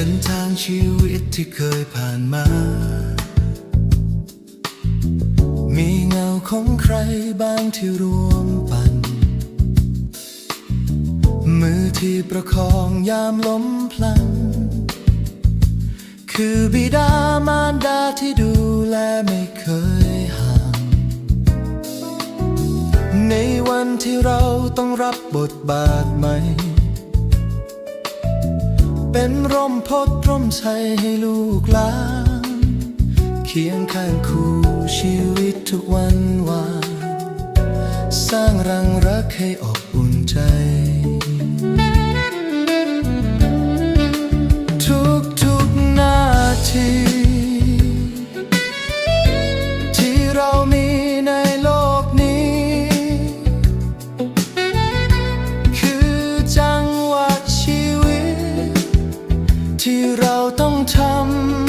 ส้นทางชีวิตที่เคยผ่านมา มีเงาของใครบ้างที่รวมปัน มือที่ประคองยามล้มพลัน คือบิดามารดาที่ดูแลไม่เคยห่าง ในวันที่เราต้องรับบทบาทใหม่ เป็นร่มโพดร่มชัยให้ลูกหลาน เคียงข้างคู่ชีวิตทุกวันวาน สร้างรังรักให้อบอุ่นใจ ที่เราต้องทำ